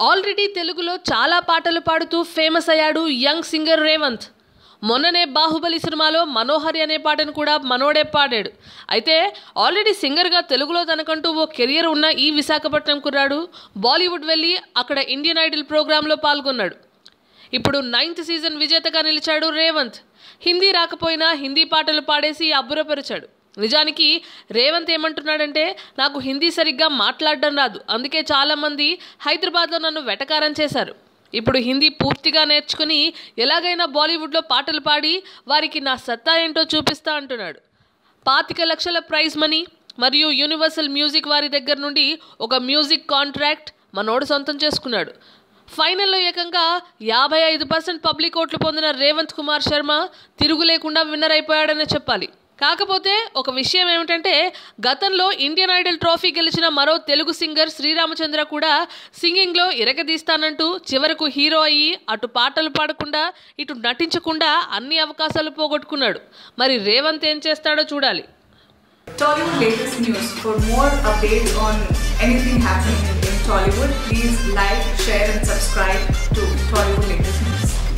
Already తెలుగులో చాలా పాటలు పాడుతూ ఫేమస్ అయ్యాడు యంగ్ సింగర్ రేవంత్. మొన్ననే బాహుబలి సినిమాలో మనోహరి అనే పాటను కూడా మనోడే పాడాడు. అయితే ఆల్రెడీ సింగర్గా తెలుగులో తనకంటూ ఓ కెరియర్ ఉన్న ఈ విశాఖపట్నం కుర్రాడు బాలీవుడ్ వెళ్ళి అక్కడ ఇండియన్ ఐడల్ ప్రోగ్రాంలో పాల్గొన్నాడు. ఇప్పుడు నైన్త్ సీజన్ విజేతగా నిలిచాడు రేవంత్. హిందీ రాకపోయినా హిందీ పాటలు పాడేసి అబ్బురపరిచాడు. నిజానికి రేవంత్ ఏమంటున్నాడంటే నాకు హిందీ సరిగ్గా మాట్లాడడం రాదు. అందుకే చాలామంది హైదరాబాద్లో నన్ను వెటకారం చేశారు. ఇప్పుడు హిందీ పూర్తిగా నేర్చుకుని ఎలాగైనా బాలీవుడ్లో పాటలు పాడి వారికి నా సత్తా ఏంటో చూపిస్తా అంటున్నాడు. పాతిక లక్షల ప్రైజ్ మనీ మరియు యూనివర్సల్ మ్యూజిక్ వారి దగ్గర నుండి ఒక మ్యూజిక్ కాంట్రాక్ట్ మనోడు సొంతం చేసుకున్నాడు. ఫైనల్లో ఏకంగా యాభై ఐదు పర్సెంట్ పబ్లిక్ ఓట్లు పొందిన రేవంత్ కుమార్ శర్మ తిరుగు లేకుండా విన్నర్ అయిపోయాడనే చెప్పాలి. కాకపోతే ఒక విషయం ఏమిటంటే గతంలో ఇండియన్ ఐడల్ ట్రోఫీ గెలిచిన మరో తెలుగు సింగర్ శ్రీరామచంద్ర కూడా సింగింగ్లో ఇరగదీస్తానంటూ చివరకు హీరో అయ్యి అటు పాటలు పాడకుండా ఇటు నటించకుండా అన్ని అవకాశాలు పోగొట్టుకున్నాడు. మరి రేవంత్ ఏం చేస్తాడో చూడాలి. Tollywood latest news. For more updates on anything happening in Tollywood, please like, share, and subscribe.